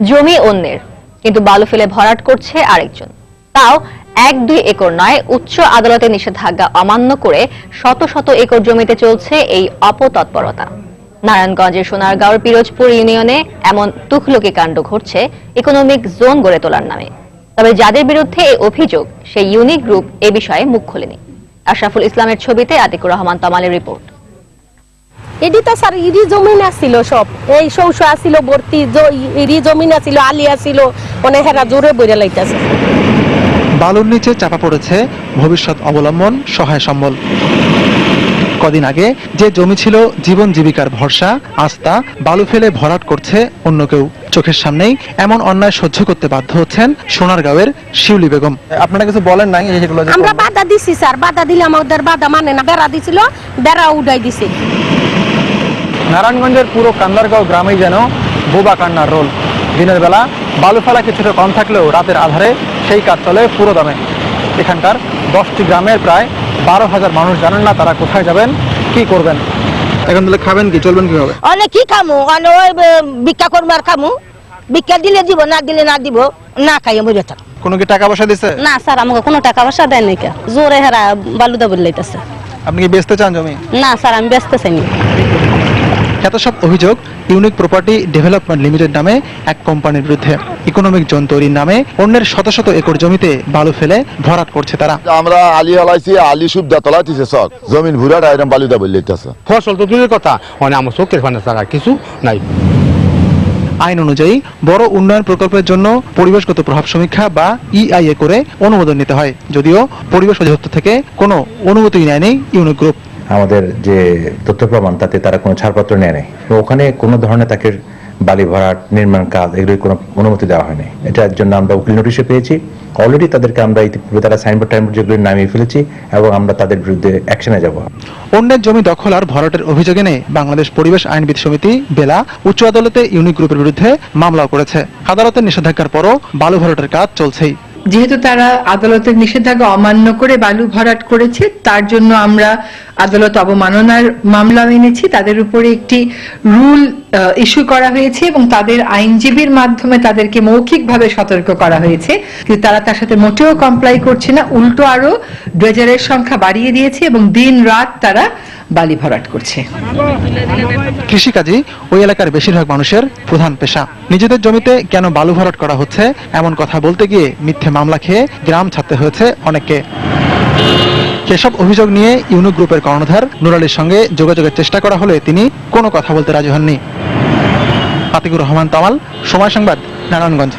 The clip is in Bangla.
জমি অন্যের, কিন্তু বালু ফেলে ভরাট করছে আরেকজন। তাও এক দুই একর নয়, উচ্চ আদালতের নিষেধাজ্ঞা অমান্য করে শত শত একর জমিতে চলছে এই অপতৎপরতা। নারায়ণগঞ্জের সোনারগাঁওর পিরোজপুর ইউনিয়নে এমন তুখলুকি কাণ্ড ঘটছে ইকোনমিক জোন গড়ে তোলার নামে। তবে যাদের বিরুদ্ধে এই অভিযোগ, সেই ইউনিক গ্রুপ এ বিষয়ে মুখ খোলেনি। আশরাফুল ইসলামের ছবিতে আতিকুর রহমান তমালের রিপোর্ট। এডি তো স্যার ইরি জমিন সব। এই শৌশ আসছিল ভর্তি ইরি জমিন আলি মানে হেরা জোরে বইরে লাইতেছে। বালুর নিচে চাপা পড়েছে ভবিষ্যৎ অবলম্বন সহায় সম্বল। কদিন আগে যে জমি ছিল জীবন জীবিকার ভরসা আস্থা বালু ফেলে ভরাট করছে অন্য কেউ। চোখের সামনেই এমন অন্যায় সহ্য করতে বাধ্য হচ্ছেন সোনারগাঁওয়ের শিউলি বেগম। আপনারা কিছু বলেন নাই আমরা বাধা দিছি স্যার। বাধা দিলে আমাদের বাধা মানে না। বেড়া দিছিল বেড়া উঠাই দিছে। নারায়ণগঞ্জের পুরো কান্দারগাঁও গ্রামেই যেন বোবা কান্নার রোল। দিনের বেলা বালু ফেলা কিছুটা কম থাকলেও রাতের আধারে সেই কাজ চলে পুরো দামে। এখানকার দশটি গ্রামের প্রায় বারো হাজার মানুষ জানেন না তারা কোথায় যাবেন কি করবেন। এখন তাহলে খাবেন কি চলবেন কীভাবে? অনেক কি খামু? অনেক ভিক্ষা করব আর খামু। ভিক্ষা দিলে দিব না দিলে না দিব না খাইয়ে মরে থাক। কোনো কি টাকা পয়সা দিছে? না স্যার আমাকে কোনো টাকা পয়সা দেয় নাকি জোরে হেরা বালুদা বলে লাইতেছে আপনি কি বেচতে চান জমি? না স্যার আমি ব্যস্ত চাইনি। এত সব অভিযোগ ইউনিক প্রপার্টি ডেভেলপমেন্ট লিমিটেড নামে এক কোম্পানির বিরুদ্ধে। ইকোনমিক জোন তৈরির নামে অন্যের শত শত একর জমিতে বালু ফেলে ভরাট করছে তারা। আমরা আলি হলাইছি আলি সুবিধা তলাইতেছে সব জমিন ভুরাটা এরম বালিদা বললেইতেছে ফসল তো দূরের কথা মানে আমার চোখের ফানে ছাড়া কিছু নাই। আইন অনুযায়ী বড় উন্নয়ন প্রকল্পের জন্য পরিবেশগত প্রভাব সমীক্ষা বা ইআইএ করে অনুমোদন নিতে হয়। যদিও পরিবেশ অধিদপ্তর থেকে কোনো অনুমতি নেয়নি ইউনিক গ্রুপ। আমাদের যে তথ্য প্রমাণ তাতে তারা কোনো ছাড়পত্র নেয় নাই। ওখানে কোনো ধরনের তাকে বালি ভরাট, নির্মাণ কাজ এগুলোর কোনো অনুমতি দেওয়া হয়নি। এটার জন্য আমরা উকিল নোটিশে পেয়েছি। অলরেডি তাদেরকে আমরা ইতিপূর্বে তারা সাইনবোর্ড টাইনবোর্ড যেগুলো নামিয়ে ফেলেছি এবং আমরা তাদের বিরুদ্ধে অ্যাকশনে যাব। অন্যের জমি দখল আর ভরাটের অভিযোগে নিয়ে বাংলাদেশ পরিবেশ আইনবিদ সমিতি, বেলা, উচ্চ আদালতে ইউনিক গ্রুপের বিরুদ্ধে মামলাও করেছে। আদালতের নিষেধাজ্ঞার পরও বালু ভরাটের কাজ চলছেই। যেহেতু তারা আদালতের নিষেধাজ্ঞা অমান্য করে বালু ভরাট করেছে, তার জন্য আমরা আদালত অবমাননার মামলা এনেছি। তাদের উপরে একটি রুল ইস্যু করা হয়েছে এবং তাদের আইনজীবীর মাধ্যমে তাদেরকে মৌখিকভাবে সতর্ক করা হয়েছে। কিন্তু তারা তার সাথে মোটেও কমপ্লাই করছে না। উল্টো আরও ড্রেজারের সংখ্যা বাড়িয়ে দিয়েছে এবং দিন রাত তারা বালি ভরাট করছে। কৃষিকাজই ওই এলাকার বেশিরভাগ মানুষের প্রধান পেশা। নিজেদের জমিতে কেন বালু ভরাট করা হচ্ছে, এমন কথা বলতে গিয়ে মিথ্যে মামলা খেয়ে গ্রাম ছাড়তে হয়েছে অনেককে। সেসব অভিযোগ নিয়ে ইউনিক গ্রুপের কর্ণধার নুরালির সঙ্গে যোগাযোগের চেষ্টা করা হলে তিনি কোনো কথা বলতে রাজি হননি। আতিকুর রহমান তামাল, সময় সংবাদ, নারায়ণগঞ্জ।